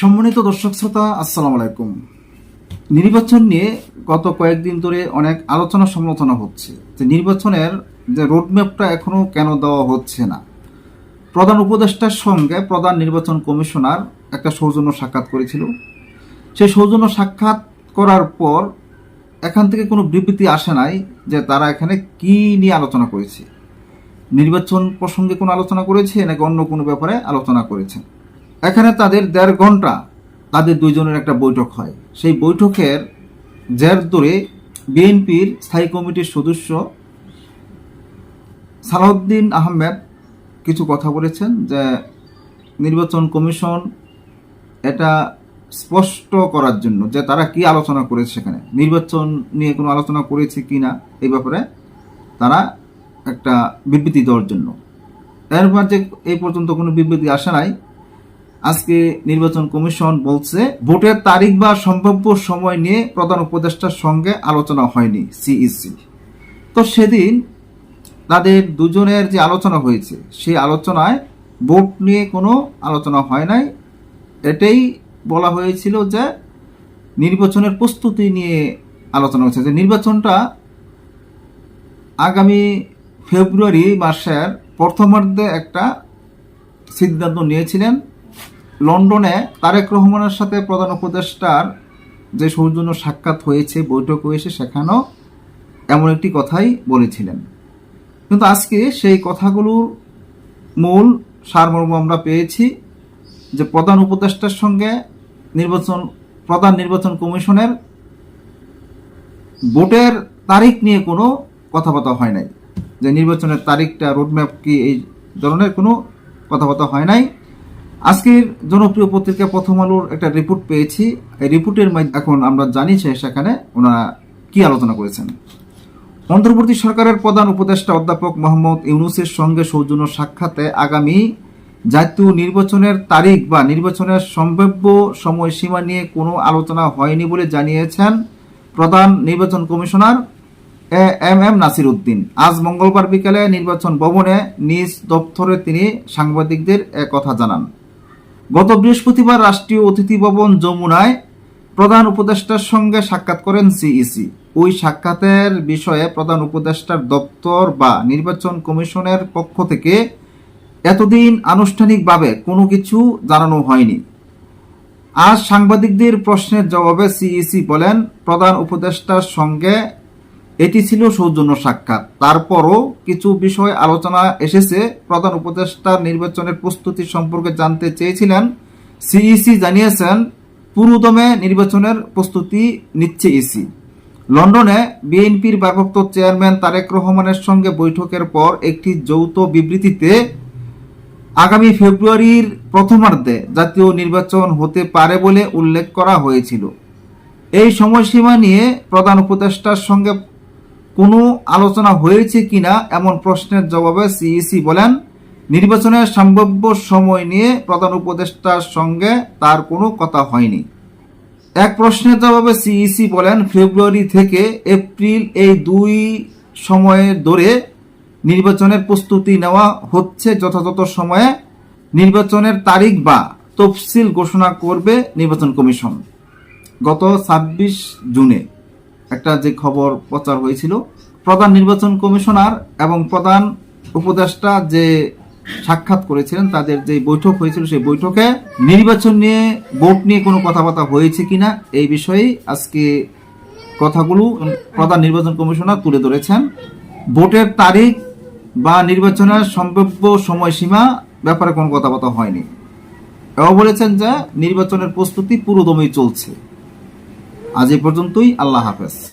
সম্মানিত দর্শক শ্রোতা, আসসালামু আলাইকুম। নির্বাচন নিয়ে গত কয়েকদিন ধরে অনেক আলোচনা সমালোচনা হচ্ছে যে নির্বাচনের যে রোডম্যাপটা এখনও কেন দেওয়া হচ্ছে না। প্রধান উপদেষ্টার সঙ্গে প্রধান নির্বাচন কমিশনার একটা সৌজন্য সাক্ষাৎ করেছিল। সেই সৌজন্য সাক্ষাৎ করার পর এখান থেকে কোনো বিবৃতি আসে নাই যে তারা এখানে কি নিয়ে আলোচনা করেছে। নির্বাচন প্রসঙ্গে কোনো আলোচনা করেছে নাকি অন্য কোনো ব্যাপারে আলোচনা করেছে এখানে তাদের দেড় ঘণ্টা তাদের দুইজনের একটা বৈঠক হয়। সেই বৈঠকের জের ধরে বিএনপির স্থায়ী কমিটির সদস্য সালাউদ্দিন আহমেদ কিছু কথা বলেছেন যে নির্বাচন কমিশন এটা স্পষ্ট করার জন্য যে তারা কি আলোচনা করেছে সেখানে। নির্বাচন নিয়ে কোনো আলোচনা করেছে কি না, এই ব্যাপারে তারা একটা বিবৃতি দেওয়ার জন্য। এর মাঝে এই পর্যন্ত কোনো বিবৃতি আসে নাই আজকে নির্বাচন কমিশন বলছে, ভোটের তারিখ বা সম্ভাব্য সময় নিয়ে প্রধান উপদেষ্টার সঙ্গে আলোচনা হয়নি সিইসি তো সেদিন তাদের দুজনের যে আলোচনা হয়েছে, সেই আলোচনায় ভোট নিয়ে কোনো আলোচনা হয় নাই। এটাই বলা হয়েছিল যে নির্বাচনের প্রস্তুতি নিয়ে আলোচনা হয়েছে, যে নির্বাচনটা আগামী ফেব্রুয়ারি মাসের প্রথমার্ধে একটা সিদ্ধান্ত নিয়েছিলেন। লন্ডনে তারেক রহমানের সাথে প্রধান উপদেষ্টার যে সৌজন্য সাক্ষাৎ হয়েছে, বৈঠক হয়েছে, সেখানেও এমন একটি কথাই বলেছিলেন। কিন্তু আজকে সেই কথাগুলোর মূল সারমর্ম আমরা পেয়েছি যে প্রধান উপদেষ্টার সঙ্গে নির্বাচন, প্রধান নির্বাচন কমিশনের ভোটের তারিখ নিয়ে কোনো কথাবার্তা হয় নাই। যে নির্বাচনের তারিখটা, রোডম্যাপ কি এই ধরনের কোনো কথাবার্তা হয় নাই। আজকের জনপ্রিয় পত্রিকা প্রথম আলোর একটা রিপোর্ট পেয়েছি। এই রিপোর্টের এখন আমরা জানি সেখানে ওনারা কি আলোচনা করেছেন। অন্তর্বর্তী সরকারের প্রধান উপদেষ্টা অধ্যাপক মোহাম্মদ ইউনুসের সঙ্গে সৌজন্য সাক্ষাতে আগামী জাতীয় নির্বাচনের তারিখ বা নির্বাচনের সম্ভাব্য সময়সীমা নিয়ে কোনো আলোচনা হয়নি বলে জানিয়েছেন প্রধান নির্বাচন commissioner A M M Nasir Uddin আজ মঙ্গলবার বিকেলে নির্বাচন ভবনে নিজ দপ্তরে তিনি সাংবাদিকদের কথা জানান। গত বৃহস্পতিবার রাষ্ট্রীয় অতিথি ভবন যমুনায় প্রধান উপদেষ্টার সঙ্গে সাক্ষাৎ করেন সিইসি। ওই সাক্ষাতের বিষয়ে প্রধান উপদেষ্টার দপ্তর বা নির্বাচন কমিশনের পক্ষ থেকে এতদিন আনুষ্ঠানিকভাবে কোনো কিছু জানানো হয়নি। আজ সাংবাদিকদের প্রশ্নের জবাবে সিইসি বলেন, প্রধান উপদেষ্টার সঙ্গে এটি ছিল সৌজন্য সাক্ষাৎ। তারপরও কিছু বিষয় আলোচনা এসেছে। প্রধান উপদেষ্টার নির্বাচনের প্রস্তুতি সম্পর্কে জানতে চেয়েছিলেন। সিইসি জানিয়েছেন, পুরোদমে নির্বাচনের প্রস্তুতি নিচ্ছে ইসি। লন্ডনে বিএনপির ভারপ্রাপ্ত চেয়ারম্যান তারেক রহমানের সঙ্গে বৈঠকের পর একটি যৌথ বিবৃতিতে আগামী ফেব্রুয়ারির প্রথমার্ধে জাতীয় নির্বাচন হতে পারে বলে উল্লেখ করা হয়েছিল। এই সময়সীমা নিয়ে প্রধান উপদেষ্টার সঙ্গে কোনো আলোচনা হয়েছে কিনা এমন প্রশ্নের জবাবে সিইসি বলেন নির্বাচনের সম্ভাব্য সময় নিয়ে প্রধান উপদেষ্টার সঙ্গে তার কোনো কথা হয়নি। এক প্রশ্নের জবাবে সিইসি বলেন, ফেব্রুয়ারি থেকে এপ্রিল এই দুই সময়ে ধরে নির্বাচনের প্রস্তুতি নেওয়া হচ্ছে যথাযথ সময়ে। নির্বাচনের তারিখ বা তফসিল ঘোষণা করবে নির্বাচন কমিশন গত ছাব্বিশ জুনে। একটা যে খবর প্রচার হয়েছিল, প্রধান নির্বাচন কমিশনার এবং প্রধান উপদেষ্টা যে সাক্ষাৎ করেছিলেন, তাদের যে বৈঠক হয়েছিল, সেই বৈঠকে নির্বাচন নিয়ে, ভোট নিয়ে কোনো কথাবার্তা হয়েছে কিনা এই বিষয়ে আজকে কথাগুলো প্রধান নির্বাচন কমিশনার তুলে ধরেছেন। ভোটের তারিখ বা নির্বাচনের সম্ভাব্য সময়সীমা ব্যাপারে কোনো কথাবার্তা হয়নি। এও বলেছেন যে, নির্বাচনের প্রস্তুতি পুরোদমেই চলছে। আজ এই পর্যন্তই, আল্লাহ হাফেজ।